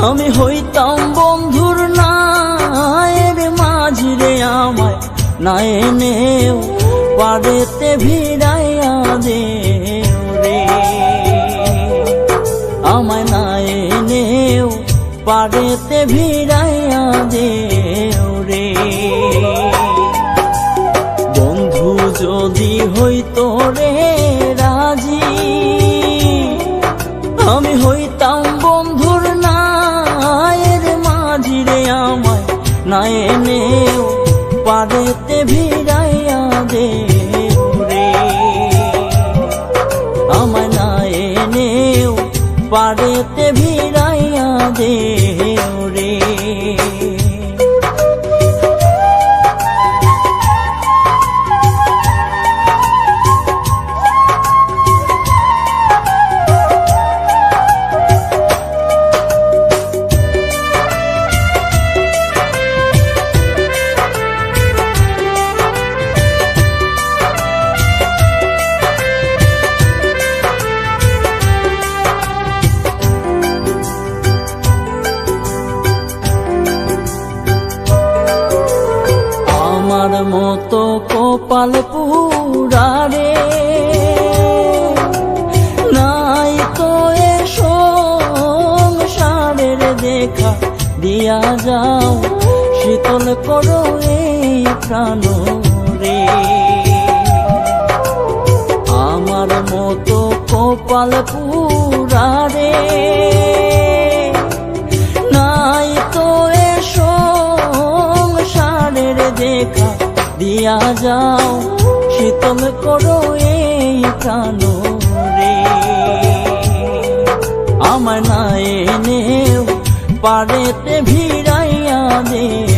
আমি হইতাম বন্ধুর নায়ের মাঝিরে আমায় না এনেও পারেতে ভিড়াইয়া দে রে। আমায় না এনেও পারেতে ভিড়াইয়া পারেতে কপাল পুরারে। নাই এ সংসারের দেখা দিয়া যাও, শীতল করো এই প্রাণ রে। আমার মতো কপাল দিয়া যাও শীতল করো এই প্রাণ রে। আমার না এনেও পারেতে ভিড়াইয়া দেও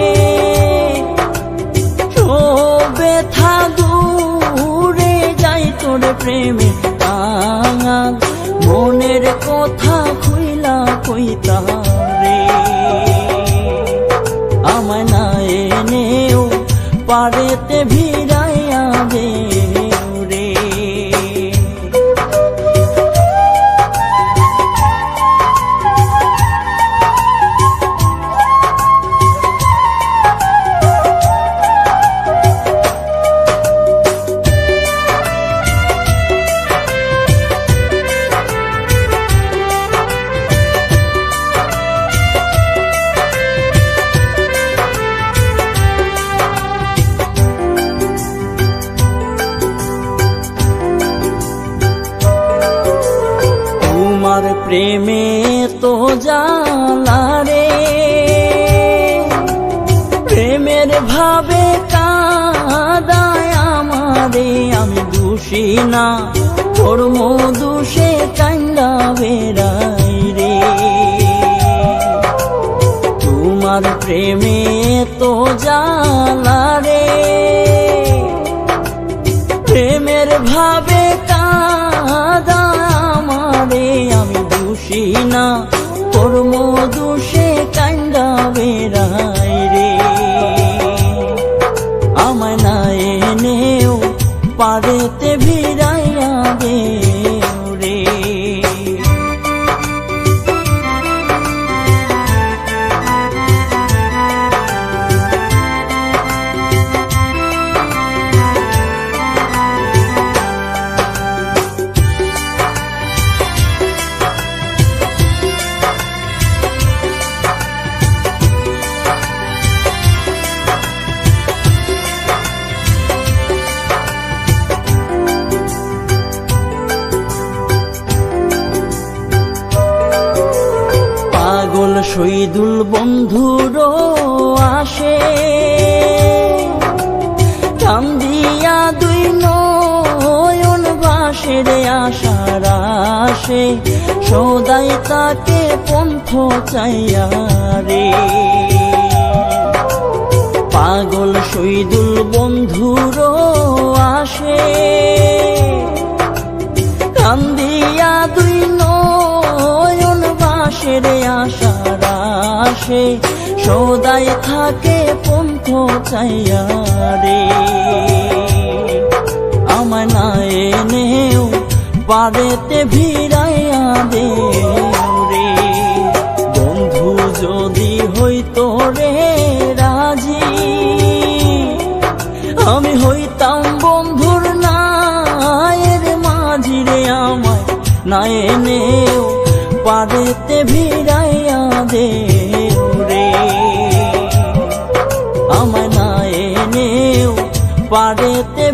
পারেতে ভিড়াইয়া তোমার প্রেমে তো জালা রে। প্রেমের ভাবে কাদায় আমারে, আমি দোষী না। তোর মধুষে কান্দা বেড়াই রে। তোমার প্রেমে তো জালা রে। প্রেমের ভাবে না তোর মধুষে কান্দা বেড়াই রে। আমায় না এনেও পারেতে শহীদুল বন্ধুরও আসে। কান্দিয়া দুই নয়ন বাসের আশার আসে। সদাই তাকে পন্থ চাইয়া রে। পাগল শহীদুল বন্ধুরও আসে, সদাই থাকে পন্থ চাইয়া রে। আমায় না এনেও পারেতে ভিড়াইয়া দে বন্ধু যদি হইতো রে রাজি, আমি হইতাম বন্ধুর নায়ের মাঝি রে আমায় না এনেও পারেতে ভিড়াইয়া পারেতে